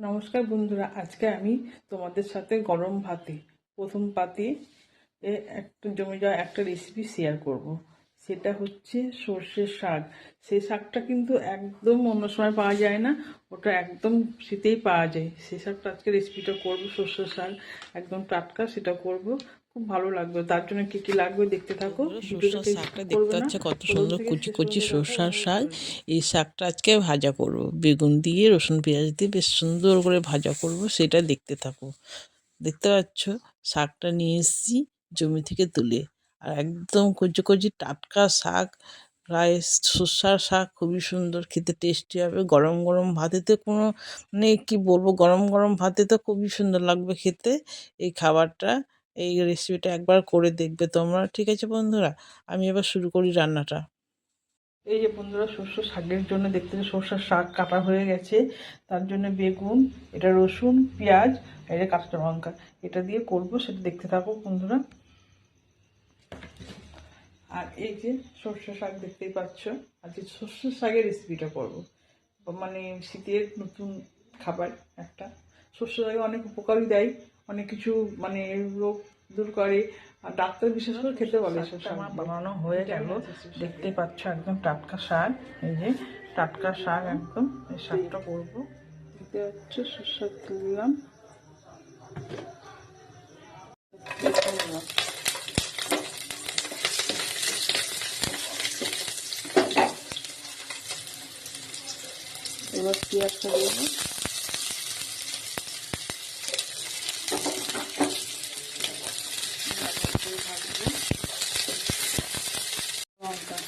নমস্কার বন্ধুরা, আজকে আমি তোমাদের সাথে গরম ভাতে, প্রথম পাতে একটা জমে যাওয়া একটা রেসিপি শেয়ার করব। সেটা হচ্ছে সর্ষের শাক। সেই শাকটা কিন্তু একদম অন্য সময় পাওয়া যায় না ওটা একদম শীতেই পাওয়া যায়। সেই শাকটা আজকে রেসিপিটা করব সর্ষের শাক একদম টাটকা সেটা করব। খুব ভালো লাগবে তার জন্য কি কি লাগবে দেখতে থাকো। সর্ষার শাকটা দেখতে পাচ্ছ কত সুন্দর কুচি কুচি সর্ষার শাক। এই শাকটা আজকে ভাজা করব। বেগুন দিয়ে রসুন পেঁয়াজ দিয়ে বেশ সুন্দর করে ভাজা করব সেটা দেখতে থাকো। দেখতে পাচ্ছ শাকটা নিয়ে এসেছি জমি থেকে তুলে। আর একদম কচি কচি টাটকা শাক, প্রায় সর্ষার শাক খুবই সুন্দর, খেতে টেস্টি হবে। গরম গরম ভাতেতে কোনো মানে কি বলব, গরম গরম ভাতে তো খুবই সুন্দর লাগবে খেতে। এই খাবারটা, এই রেসিপিটা একবার করে দেখবে তোমরা, ঠিক আছে বন্ধুরা? আমি এবার শুরু করি রান্নাটা। এই যে বন্ধুরা শস্য শাকের জন্য দেখতে সর্ষের শাক কাটা হয়ে গেছে। তার জন্য বেগুন, এটা রসুন, পেঁয়াজ এটা কাঁচা লঙ্কা, এটা দিয়ে করব, সেটা দেখতে থাকো বন্ধুরা। আর এই যে সর্ষে শাক দেখতেই পাচ্ছ আজকে সর্ষে শাকের রেসিপিটা করব। মানে শীতের নতুন খাবার একটা। শস্য শাকে অনেক উপকারই দেয় অনেক কিছু মানে রোগ দূর করে। আর ডাক্তার বিশেষ করে খেতে বলে আমার বানানো হয়ে গেল। দেখতেই পাচ্ছ একদম টাটকা শাক। এই যে টাটকা শাক একদম এই শাকটা করব। দেখতে পাচ্ছ শস্য তুললাম এবার পেঁয়াজটা দেবো। লঙ্কা।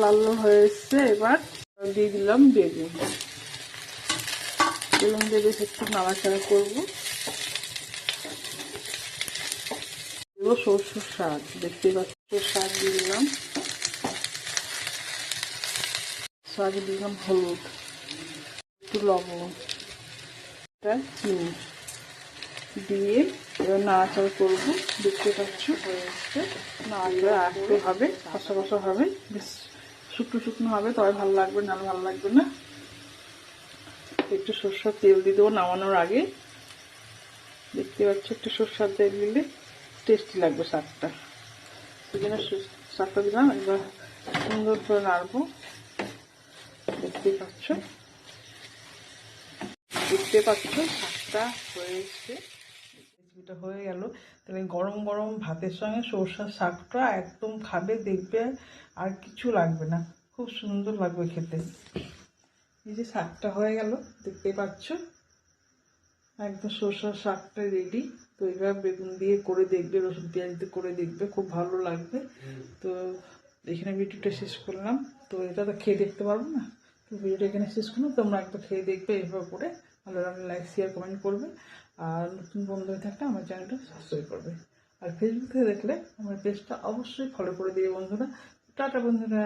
লাল হয়ে এসছে, এবার দিয়ে দিলাম বেগুন। বেগুন দিয়ে বেশ একটু নাড়াচাড়া করব। দেবো সরষের শাক দেখতে পাচ্ছি শাক দিয়ে দিলাম। শাক দিলাম হলুদ, একটু লবণ এটা চিনি দিয়ে এবার নাড়াচাড়া করব। দেখতে পাচ্ছ, হয়ে নাড়াচাড়া একটু হবে, কষা কষা হবে। বেশ শুকনো শুকনো হবে, তবে ভালো লাগবে না, ভালো লাগবে না। একটু সর্ষার তেল দিয়ে দেবো নামানোর আগে। দেখতে পাচ্ছ, একটু সর্ষার তেল দিলে টেস্টি লাগবে শাকটা। সেই জন্য শাকটা দিলাম এবার সুন্দর করে নাড়বো। দেখতেই পাচ্ছ দেখতে পাচ্ছ শাকটা হয়ে এসছে। রেসিপিটা হয়ে গেল। তাহলে গরম গরম ভাতের সঙ্গে সরষার শাকটা একদম খাবে দেখবে আর কিছু লাগবে না। খুব সুন্দর লাগবে খেতে। এই যে শাকটা হয়ে গেল দেখতেই পাচ্ছ? একদম সরষার শাকটা রেডি তো এবার বেগুন দিয়ে করে দেখবে রসুন পেঁয়াজ দিয়ে করে দেখবে খুব ভালো লাগবে। তো এখানে ভিডিওটা শেষ করলাম। তো এটা তো খেয়ে দেখতে পারব না? তো ভিডিওটা এখানে শেষ করলাম। তোমরা একবার খেয়ে দেখবে এভাবে করে। ভালো লাগলে লাইক শেয়ার কমেন্ট করবে। আর নতুন বন্ধু থাকলে আমার চ্যানেলটা সাবস্ক্রাইব করবে। আর ফেসবুক থেকে দেখলে আমার পেজটা অবশ্যই ফলো করে দিয়ে বন্ধুরা। টাটা বন্ধুরা।